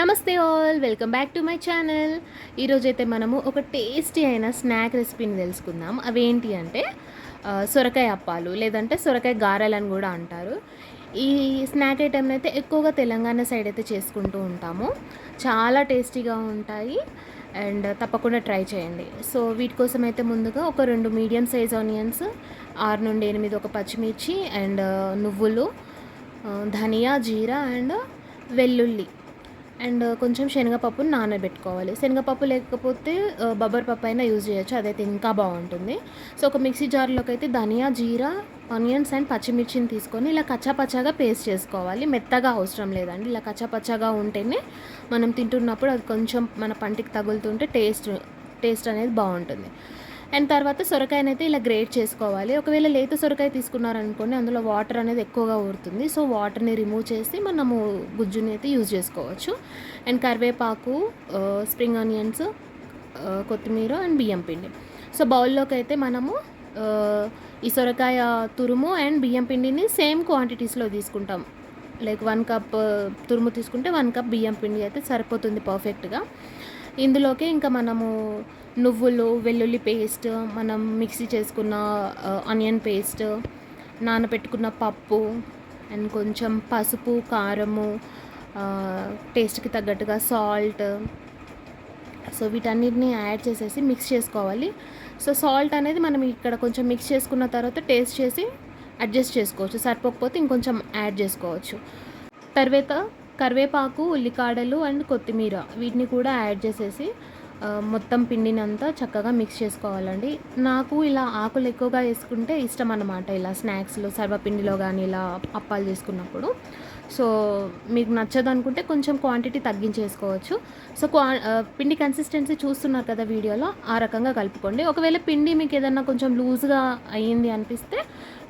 Namaste all welcome back to my channel. ఈరోజైతే మనము ఒక టేస్టీ అయిన స్నాక్ రెసిపీని తెలుసుకుందాం. అవేంటి అంటే సొరకాయ అప్పాలు లేదంటే సొరకాయ గారెలు అని కూడా అంటారు. ఈ స్నాక్ ఐటెంని అయితే ఎక్కువగా తెలంగాణ సైడ్ అయితే చేసుకుంటూ ఉంటాము. చాలా టేస్టీగా ఉంటాయి అండ్ తప్పకుండా ట్రై చేయండి. సో వీటి కోసం అయితే ముందుగా ఒక రెండు మీడియం సైజ్ ఆనియన్స్ ఆరు నుండి ఎనిమిది ఒక పచ్చిమిర్చి అండ్ నువ్వులు ధనియా జీరా అండ్ వెల్లుల్లి అండ్ కొంచెం శనగపప్పును నానబెట్టుకోవాలి. శనగపప్పు లేకపోతే బబ్బర్ బొబ్బరి పప్పు అయినా యూజ్ చేయొచ్చు. అదైతే ఇంకా బాగుంటుంది. సో ఒక మిక్సీ జార్లోకి అయితే ధనియా జీరా ఆనియన్స్ అండ్ పచ్చిమిర్చిని తీసుకొని ఇలా కచ్చాపచ్చాగా పేస్ట్ చేసుకోవాలి. మెత్తగా అవసరం లేదండి. ఇలా కచ్చాపచ్చాగా ఉంటేనే మనం తింటున్నప్పుడు అది కొంచెం మన పంటికి తగులుతుంటే టేస్ట్ టేస్ట్ అనేది బాగుంటుంది. అండ్ తర్వాత సొరకాయని అయితే ఇలా గ్రేట్ చేసుకోవాలి. ఒకవేళ లేత సొరకాయ తీసుకున్నారనుకోండి అందులో వాటర్ అనేది ఎక్కువగా ఊరుతుంది. సో వాటర్ని రిమూవ్ చేసి మనము గుజ్జుని అయితే యూజ్ చేసుకోవచ్చు. అండ్ కరివేపాకు స్ప్రింగ్ ఆనియన్స్ కొత్తిమీర అండ్ బియ్యం పిండి. సో బౌల్లోకి అయితే మనము ఈ సొరకాయ తురుము అండ్ బియ్యం పిండిని సేమ్ క్వాంటిటీస్లో తీసుకుంటాం. లైక్ వన్ కప్ తురుము తీసుకుంటే వన్ కప్ బియ్యం పిండి అయితే సరిపోతుంది పర్ఫెక్ట్గా. ఇందులోకి ఇంకా మనము నువ్వులు వెల్లుల్లి పేస్ట్ మనం మిక్సీ చేసుకున్న ఆనియన్ పేస్ట్ నానబెట్టుకున్న పప్పు అండ్ కొంచెం పసుపు కారము టేస్ట్కి తగ్గట్టుగా సాల్ట్. సో వీటన్నిటిని యాడ్ చేసేసి మిక్స్ చేసుకోవాలి. సో సాల్ట్ అనేది మనం ఇక్కడ కొంచెం మిక్స్ చేసుకున్న తర్వాత టేస్ట్ చేసి అడ్జస్ట్ చేసుకోవచ్చు. సరిపోకపోతే ఇంకొంచెం యాడ్ చేసుకోవచ్చు. తర్వాత కరివేపాకు ఉల్లికాడలు అండ్ కొత్తిమీర వీటిని కూడా యాడ్ చేసేసి మొత్తం పిండినంతా చక్కగా మిక్స్ చేసుకోవాలండి. నాకు ఇలా ఆకులు ఎక్కువగా వేసుకుంటే ఇష్టం అన్నమాట. ఇలా స్నాక్స్లో సర్వపిండిలో కానీ ఇలా అప్పాలు చేసుకున్నప్పుడు. సో మీకు నచ్చదు అనుకుంటే కొంచెం క్వాంటిటీ తగ్గించేసుకోవచ్చు. సో క్వా పిండి కన్సిస్టెన్సీ చూస్తున్నారు కదా వీడియోలో ఆ రకంగా కలుపుకోండి. ఒకవేళ పిండి మీకు ఏదన్నా కొంచెం లూజ్గా అయ్యింది అనిపిస్తే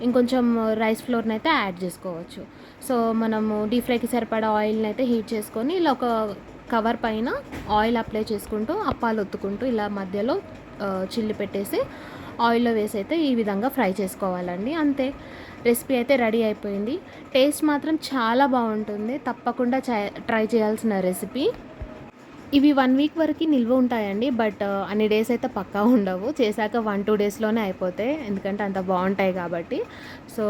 ఇంకొంచెం రైస్ ఫ్లోర్ని అయితే యాడ్ చేసుకోవచ్చు. సో మనము డీప్ ఫ్రైకి సరిపడా ఆయిల్ని అయితే హీట్ చేసుకొని ఇలా ఒక కవర్ పైన ఆయిల్ అప్లై చేసుకుంటూ అప్పాలు ఒత్తుకుంటూ ఇలా మధ్యలో చిల్లి పెట్టేసి ఆయిల్లో వేసి అయితే ఈ విధంగా ఫ్రై చేసుకోవాలండి. అంతే. రెసిపీ అయితే రెడీ అయిపోయింది. టేస్ట్ మాత్రం చాలా బాగుంటుంది. తప్పకుండా ట్రై చేయాల్సిన రెసిపీ. ఇవి వన్ వీక్ వరకు నిల్వ ఉంటాయండి. బట్ అన్ని డేస్ అయితే పక్కా ఉండవు. చేశాక వన్ టూ డేస్లోనే అయిపోతాయి. ఎందుకంటే అంత బాగుంటాయి కాబట్టి. సో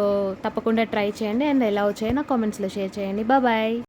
తప్పకుండా ట్రై చేయండి. అండ్ ఎలా వచ్చాయో నా కామెంట్స్లో షేర్ చేయండి. బాయ్.